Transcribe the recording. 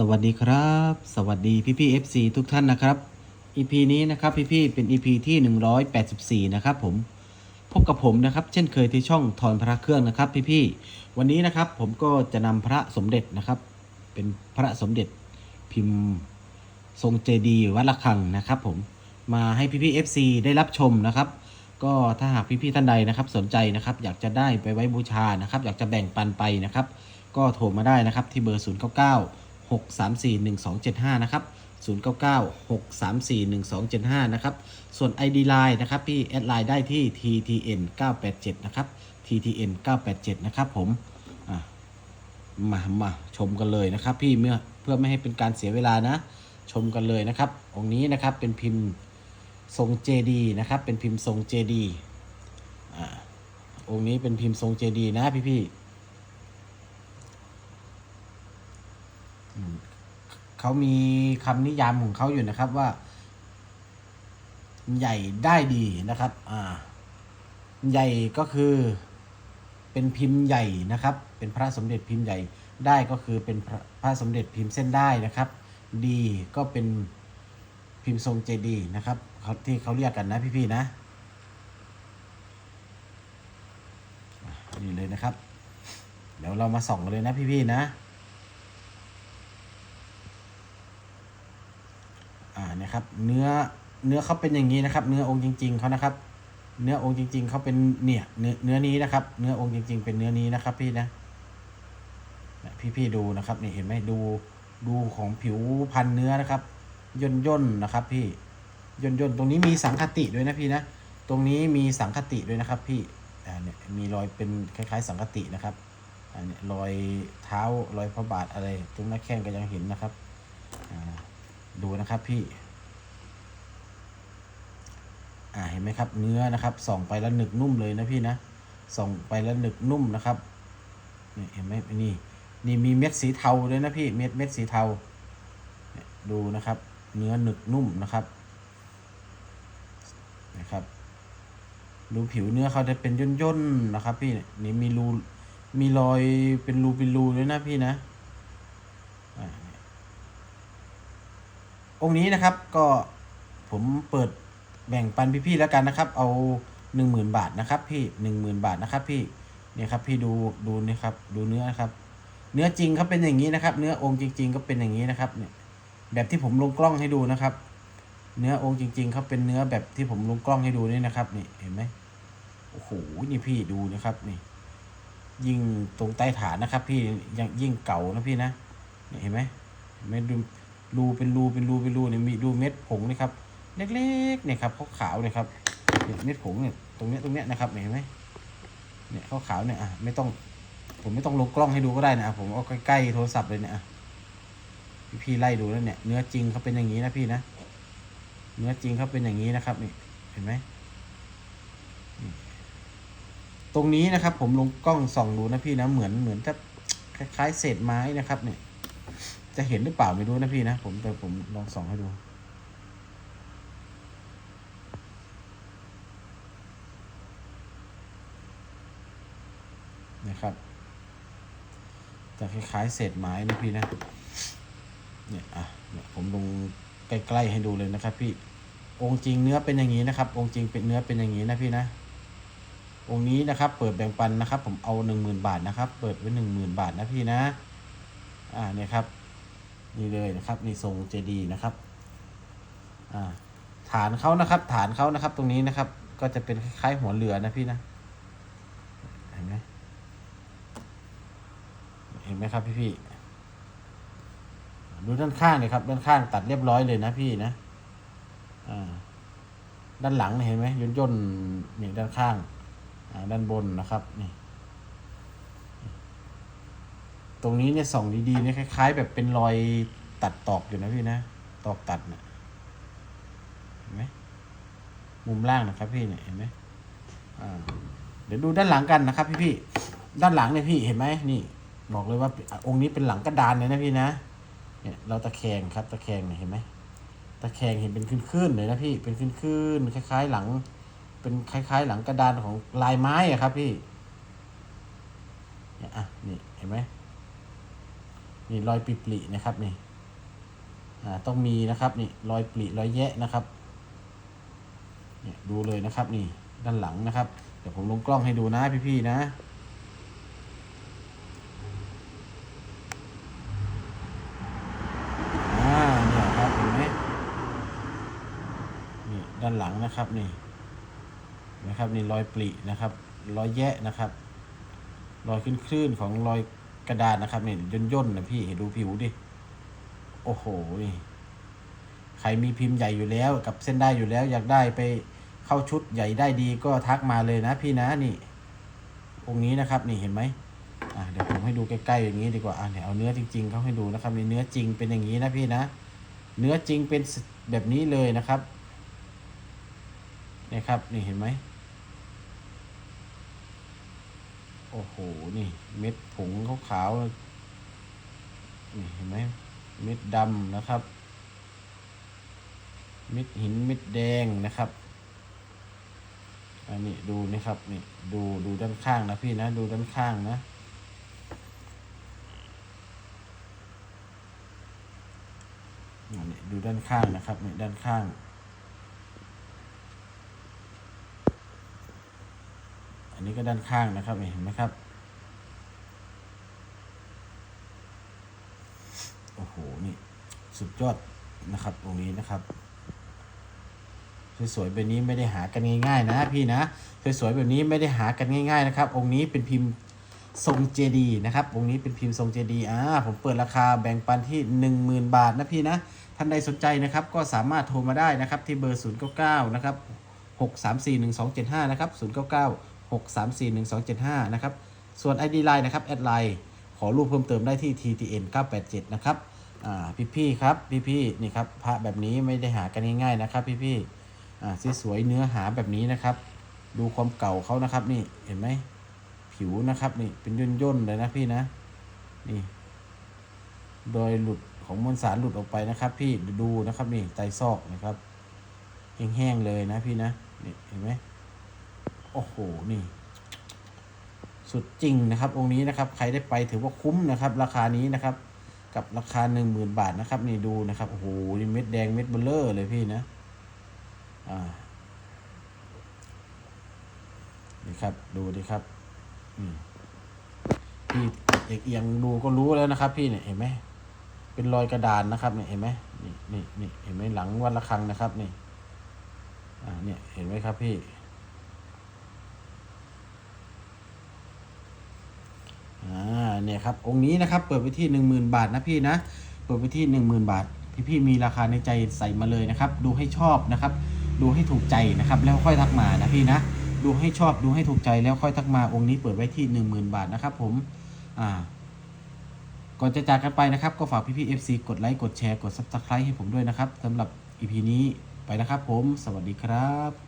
สวัสดีครับ สวัสดีพี่พี่ FC ทุกท่านนะครับ EP นี้นะครับพี่พี่เป็น EP ที่ 184 นะครับผมพบกับผมนะครับ เช่นเคยที่ช่องทอนพระเครื่องนะครับพี่พี่วันนี้นะครับผมก็จะนำพระสมเด็จนะครับ เป็นพระสมเด็จพิมพ์ทรงเจดีย์วัดละคังนะครับผมมาให้พี่พี่ FC ได้รับชมนะครับ ก็ถ้าหากพี่พี่ท่านใดนะครับ สนใจนะครับ อยากจะได้ไปไว้บูชานะครับ อยากจะแบ่งปันไปนะครับ ก็โทรมาได้นะครับที่เบอร์ 0 9 9 6 3 4 1 2 7 5 นะครับ 0 9 9 6 3 4 1 2 7 5 นะครับ ส่วน ID Line นะครับ พี่แอดไลน์ได้ที่ TTN 987นะครับ TTN 987นะครับผมมามาชมกันเลยนะครับ พี่เมื่อเพื่อไม่ให้เป็นการเสียเวลานะ ชมกันเลยนะครับ องค์นี้นะครับเป็นพิมพ์ทรงเจดีนะครับ เป็นพิมพ์ทรงเจดีอ่าองค์นี้เป็นพิมพ์ทรงเจดีนะพี่พี่ เขามีคำนิยามของเขาอยู่นะครับว่า ใหญ่ได้ดีนะครับ อ่า ใหญ่ก็คือ เป็นพิมพ์ใหญ่นะครับ เป็นพระสมเด็จพิมพ์ใหญ่ได้ก็คือเป็นพระพระสมเด็จพิมพ์เส้นได้นะครับ ดีก็เป็นพิมพ์ทรงเจดีนะครับเขาที่เขาเรียกกันนะพี่ๆนะอะนี่เลยนะครับ เดี๋ยวเรามาส่องกันเลยนะพี่ๆนะ อ่า นะครับ เนื้อเนื้อเขาเป็นอย่างนี้นะครับ เนื้อองค์จริง ๆเขานะครับ เนื้อองค์จริง ๆเขาเป็นเนี่ยเนื้อเนื้อนี้นะครับ เนื้อองค์จริง ๆ เป็นเนื้อนี้นะครับ พี่นะพี่พี่ๆดูนะครับนี่เห็นไหมดูดูของผิวพันเนื้อนะครับ ย่นย่นๆนะครับ พี่ย่นย่นๆตรงนี้มีสังคติด้วยนะพี่นะตรงนี้มีสังคติด้วยนะครับ พี่อ่าเนี่ยมีรอยเป็นคล้าย ๆ สังคตินะครับอ่าเนี่ยรอยเท้ารอยพระบาทอะไรตรงหน้าแข้งก็ยังเห็นนะครับอ่าดูนะครับพี่ อ่าเห็นไหมครับเนื้อนะครับส่องไปแล้วหนึกนุ่มเลยนะพี่นะส่องไปแล้วหนึกนุ่มนะครับนี่เห็นไหมนี่นี่มีเม็ดสีเทาด้วยนะพี่เม็ดเม็ดสีเทา ดูนะครับ เนื้อหนึกนุ่มนะครับนะครับดูผิวเนื้อเขาจะเป็นย่นๆนะครับ พี่นี่มีรูมีรอยเป็นรูเป็นรูด้วยนะพี่นะองค์นี้นะครับก็ผมเปิด แบ่งปันพี่ๆแล้วกันนะครับ เอาหนึ่งหมื่นบาทนะครับพี่หนึ่งหมื่นบาทนะครับพี่เนี่ยครับพี่ดูดูนี่ครับดูเนื้อครับ เนื้อจริงเขาเป็นอย่างนี้นะครับ เนื้อองค์จริง ๆ ก็เป็นอย่างนี้นะครับเนี่ยแบบที่ผมลงกล้องให้ดูนะครับ เนื้อองค์จริงๆเขาเป็นเนื้อแบบที่ผมลงกล้องให้ดูนี่นะครับนี่เห็นไหมโอ้โหนี่พี่ดูนะครับนี่ยิ่งตรงใต้ฐานนะครับ พี่ยังยิ่งเก่านะพี่นะเนี่ยเห็นไหมเห็นไหมดูรูเป็นรูเป็นรูเป็นรูเนี่ยมีดูเม็ดผงนี่ครับ เล็กๆเนี่ยครับขาวๆเนี่ยครับเนี่ยเม็ดผงเนี่ยตรงเนี้ยตรงเนี้ยนะครับเห็นไหมเนี่ยขาวๆเนี่ยอะไม่ต้องผมไม่ต้องลงกล้องให้ดูก็ได้นะผมเอาใกล้ๆโทรศัพท์เลยเนี่ยพี่พี่ไล่ดูแล้วเนี่ยเนื้อจริงเขาเป็นอย่างนี้นะพี่นะเนื้อจริงเขาเป็นอย่างนี้นะครับนี่เห็นไหมตรงนี้นะครับ ผมลงกล้องส่องดูนะพี่นะเหมือนเหมือนจะคล้ายๆเศษไม้นะครับ เนี่ย จะเห็นหรือเปล่าไม่รู้นะพี่นะผมแต่ผมลองส่องให้ดู นะครับจะคล้ายๆเศษไม้นะพี่นะเนี่ยอะเนี่ยผมลงใกล้ๆให้ดูเลยนะครับ พี่องค์จริงเนื้อเป็นอย่างนี้นะครับ องค์จริงเป็นเนื้อเป็นอย่างนี้นะพี่นะ องค์นี้นะครับ เปิดแบ่งปันนะครับ ผมเอาหนึ่งหมื่นบาทนะครับ เปิดไว้หนึ่งหมื่นบาทนะพี่นะ อ่าเนี่ยครับ นี่เลยนะครับนี่ทรงเจดีนะครับ อ่า ฐานเขานะครับ ฐานเขานะครับ ตรงนี้นะครับ ก็จะเป็นคล้ายๆหัวเรือนะพี่นะเห็นไหม ไหมครับพี่พี่ดูด้านข้างเลยครับ ด้านข้างตัดเรียบร้อยเลยนะพี่นะอ่าด้านหลังเห็นไหมย่นย่นนี่ด้านข้างอ่าด้านบนนะครับนี่ตรงนี้เนี่ยส่องดีๆเนี่ยคล้าย ๆ แบบเป็นรอยตัดตอกอยู่นะพี่นะตอกตัดเนะเห็นไหมมุมล่างนะครับพี่เนี่ยเห็นไหมอ่าเดี๋ยวดูด้านหลังกันนะครับ พี่พี่ด้านหลังเนี่ยพี่เห็นไหมนี่ บอกเลยว่าองค์นี้เป็นหลังกระดานเลยนะพี่นะ เนี่ยเราตะแคงครับ ตะแคงเนี่ยเห็นไหมตะแคงเห็นเป็นขึ้นๆเลยนะพี่ เป็นขึ้นๆคล้าย ๆ หลัง เป็นคล้าย ๆ หลังกระดานของลายไม้อะครับพี่ เนี่ยอะนี่เห็นไหมนี่รอยปริปรินะครับนี่ อ่าต้องมีนะครับ นี่รอยปริรอยแยะนะครับ เนี่ยดูเลยนะครับ นี่ด้านหลังนะครับ เดี๋ยวผมลงกล้องให้ดูนะพี่ๆนะ อ่าเนี่ยครับเห็นไหมนี่ด้านหลังนะครับนี่นะครับนี่รอยปรินะครับ รอยแยะนะครับรอยขึ้นคลื่นๆของรอยกระดานนะครับนี่ย่นย่นนะพี่ดูผิวดิโอ้โหนี่ใครมีพิมพ์ใหญ่อยู่แล้ว กับเส้นได้อยู่แล้ว อยากได้ไปเข้าชุดใหญ่ได้ดีก็ทักมาเลยนะพี่นะนี่องค์นี้นะครับนี่เห็นไหมอะเดี๋ยวผมให้ดูใกล้ๆอย่างนี้ดีกว่าอะเดี๋ยวเอาเนื้อจริงๆเขาให้ดูนะครับนี่เนื้อจริงเป็นอย่างนี้นะพี่นะ เนื้อจริงเป็นแบบนี้เลยนะครับ นี่ครับ นี่เห็นไหม โอ้โห นี่ เม็ดผงขาวๆนี่เห็นไหม เม็ดดำนะครับ เม็ดหินเม็ดแดงนะครับ อันนี้ดูนะครับ นี่ ดูดูด้านข้างนะพี่นะ ดูด้านข้างนะอันนี้ดูด้านข้างนะครับนี่ด้านข้าง อันนี้ก็ด้านข้างนะครับเห็นไหมครับ โอ้โห นี่ สุดยอดนะครับตรงนี้นะครับ สวยๆแบบนี้ไม่ได้หากันง่ายๆ นะพี่นะ สวยๆแบบนี้ไม่ได้หากันง่าย ๆ นะครับ องค์นี้เป็นพิมพ์ทรงเจดีนะครับ องค์นี้เป็นพิมพ์ทรงเจดีอ่าผมเปิดราคาแบ่งปันที่ 10,000 บาทนะพี่นะ ท่านใดสนใจนะครับ ก็สามารถโทรมาได้นะครับที่เบอร์ 099 นะครับ 6341275 นะครับ 099 6341275 นะครับ ส่วน ID Line นะครับแอดไลน์ขอรูปเพิ่มเติมได้ที่ TTN 987นะครับอ่าพี่ครับพี่ๆนี่ครับพระแบบนี้ไม่ได้หากันง่ายๆนะครับ พี่ๆอ่าสวยๆเนื้อหาแบบนี้นะครับ ดูความเก่าเขานะครับ นี่เห็นไหมผิวนะครับ นี่เป็นย่นๆเลยนะพี่นะนี่โดยหลุดของมวลสารหลุดออกไปนะครับ พี่ดูนะครับนี่ไตซอกนะครับแห้งๆเลยนะพี่นะนี่เห็นไหม โอ้โห นี่ สุดจริงนะครับ องค์นี้นะครับ ใครได้ไปถือว่าคุ้มนะครับ ราคานี้นะครับ กับราคาหนึ่งหมื่นบาทนะครับ นี่ดูนะครับ โอ้โห นี่เม็ดแดงเม็ดเบลเลอร์เลยพี่นะ อ่า นี่ครับ ดูดิครับพี่เอียงดูก็รู้แล้วนะครับ พี่เนี่ยเห็นไหมเป็นรอยกระดานนะครับเนี่ยเห็นไหมนี่นี่นี่เห็นไหมหลังวัดระฆังนะครับ นี่ อ่า เนี่ย เห็นไหมครับพี่อ่าเนี่ครับ องค์นี้นะครับ เปิดไปที่หนึ่งหมื่นบาทนะพี่นะ เปิดไปที่หนึ่งหมื่นบาท พี่พี่มีราคาในใจใส่มาเลยนะครับ ดูให้ชอบนะครับ ดูให้ถูกใจนะครับ แล้วค่อยทักมานะพี่นะ ดูให้ชอบดูให้ถูกใจแล้วค่อยทักมาองค์นี้เปิดไว้ที่หนึ่งหมื่นบาทนะครับ ผม อ่าก่อนจะจากกันไปนะครับ ก็ฝากพี่ๆ FC กดไลค์กดแชร์กด Subscribe ให้ผมด้วยนะครับสำหรับ EP นี้ไปแล้วครับผม สวัสดีครับ